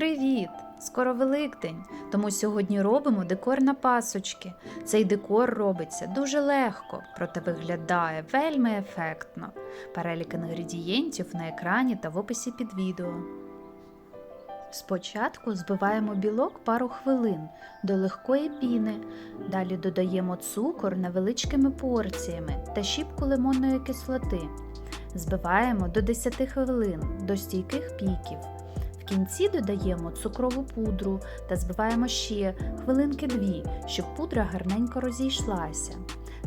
Привіт! Скоро Великдень, тому сьогодні робимо декор на пасочки. Цей декор робиться дуже легко, проте виглядає вельми ефектно. Перелік інгредієнтів на екрані та в описі під відео. Спочатку збиваємо білок пару хвилин до легкої піни. Далі додаємо цукор невеличкими порціями та щіпку лимонної кислоти. Збиваємо до 10 хвилин до стійких піків. Кінці додаємо цукрову пудру та збиваємо ще хвилинки дві, щоб пудра гарненько розійшлася.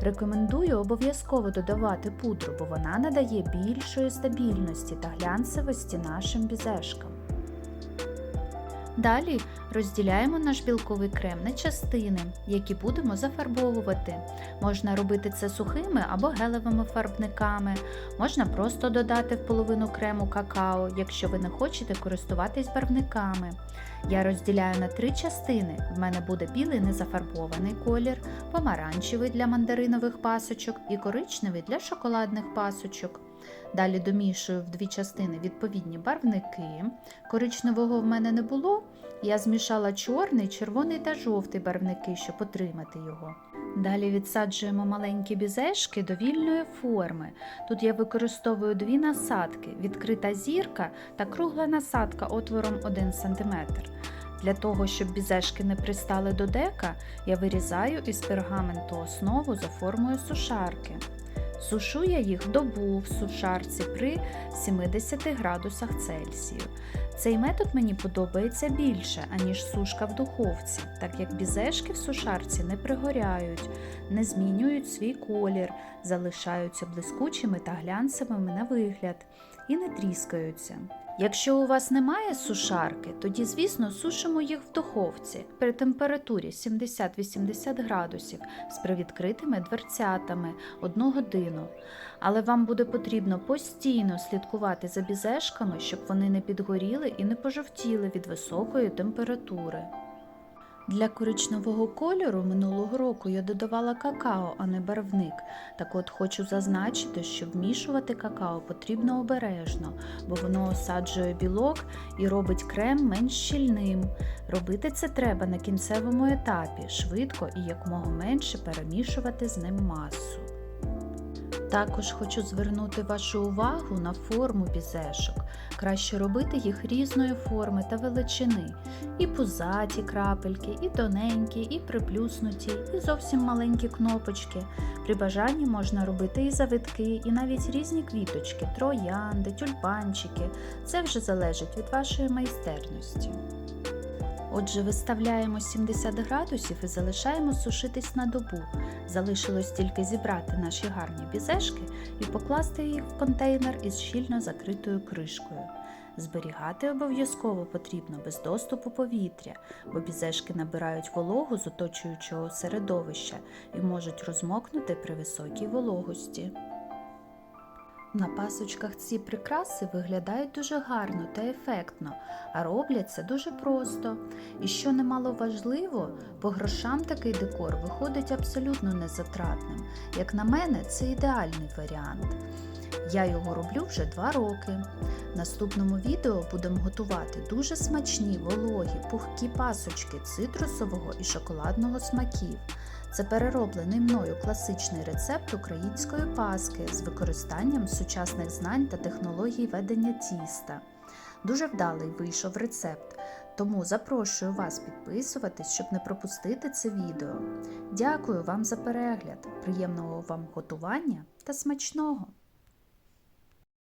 Рекомендую обов'язково додавати пудру, бо вона надає більшої стабільності та глянцевості нашим бізешкам. Далі розділяємо наш білковий крем на частини, які будемо зафарбовувати. Можна робити це сухими або гелевими фарбниками, можна просто додати в половину крему какао, якщо ви не хочете користуватись барвниками. Я розділяю на три частини. В мене буде білий незафарбований колір, помаранчевий для мандаринових пасочок і коричневий для шоколадних пасочок. Далі домішую в дві частини відповідні барвники. Коричневого в мене не було. Я змішала чорний, червоний та жовтий барвники, щоб отримати його. Далі відсаджуємо маленькі бізешки до вільної форми. Тут я використовую дві насадки: відкрита зірка та кругла насадка отвором 1 см. Для того, щоб бізешки не пристали до дека, я вирізаю із пергаменту основу за формою сушарки. Сушу я їх добу в сушарці при 70 градусах Цельсію. Цей метод мені подобається більше, аніж сушка в духовці, так як бізешки в сушарці не пригоряють, не змінюють свій колір, залишаються блискучими та глянцевими на вигляд і не тріскаються. Якщо у вас немає сушарки, тоді, звісно, сушимо їх в духовці при температурі 70-80 градусів з привідкритими дверцятами одну годину. Але вам буде потрібно постійно слідкувати за бізешками, щоб вони не підгоріли і не пожовтіли від високої температури. Для коричневого кольору минулого року я додавала какао, а не барвник. Так от хочу зазначити, що вмішувати какао потрібно обережно, бо воно осаджує білок і робить крем менш щільним. Робити це треба на кінцевому етапі, швидко і якомога менше перемішувати з ним масу. Також хочу звернути вашу увагу на форму бізешок. Краще робити їх різної форми та величини. І пузаті крапельки, і тоненькі, і приплюснуті, і зовсім маленькі кнопочки. При бажанні можна робити і завитки, і навіть різні квіточки, троянди, тюльпанчики. Це вже залежить від вашої майстерності. Отже, виставляємо 70 градусів і залишаємо сушитись на добу. Залишилось тільки зібрати наші гарні бізешки і покласти їх в контейнер із щільно закритою кришкою. Зберігати обов'язково потрібно без доступу повітря, бо бізешки набирають вологу з оточуючого середовища і можуть розмокнути при високій вологості. На пасочках ці прикраси виглядають дуже гарно та ефектно, а робляться дуже просто. І що немало важливо, по грошам такий декор виходить абсолютно незатратним. Як на мене, це ідеальний варіант. Я його роблю вже два роки. В наступному відео будемо готувати дуже смачні, вологі, пухкі пасочки цитрусового і шоколадного смаків. Це перероблений мною класичний рецепт української паски з використанням сучасних знань та технологій ведення тіста. Дуже вдалий вийшов рецепт, тому запрошую вас підписуватись, щоб не пропустити це відео. Дякую вам за перегляд, приємного вам готування та смачного!